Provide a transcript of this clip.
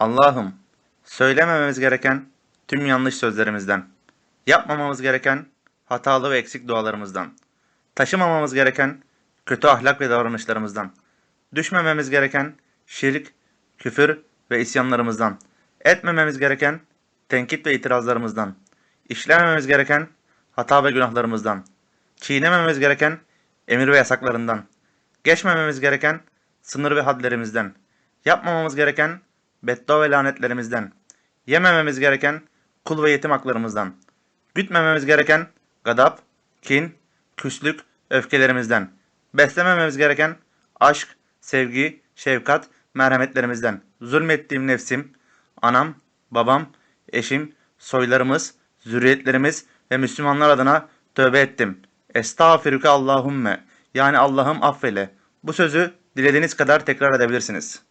Allah'ım, söylemememiz gereken tüm yanlış sözlerimizden, yapmamamız gereken hatalı ve eksik dualarımızdan, taşımamamız gereken kötü ahlak ve davranışlarımızdan, düşmememiz gereken şirk, küfür ve isyanlarımızdan, etmememiz gereken tenkit ve itirazlarımızdan, işlemememiz gereken hata ve günahlarımızdan, çiğnemememiz gereken emir ve yasaklarından, geçmememiz gereken sınır ve hadlerimizden, yapmamamız gereken beddua ve lanetlerimizden, yemememiz gereken kul ve yetim haklarımızdan, gütmememiz gereken gadap, kin, küslük, öfkelerimizden, beslemememiz gereken aşk, sevgi, şefkat, merhametlerimizden, zulmettiğim nefsim, anam, babam, eşim, soylarımız, zürriyetlerimiz ve Müslümanlar adına tövbe ettim. Estağfiruke Allahümme. Yani Allah'ım affeyle. Bu sözü dilediğiniz kadar tekrar edebilirsiniz.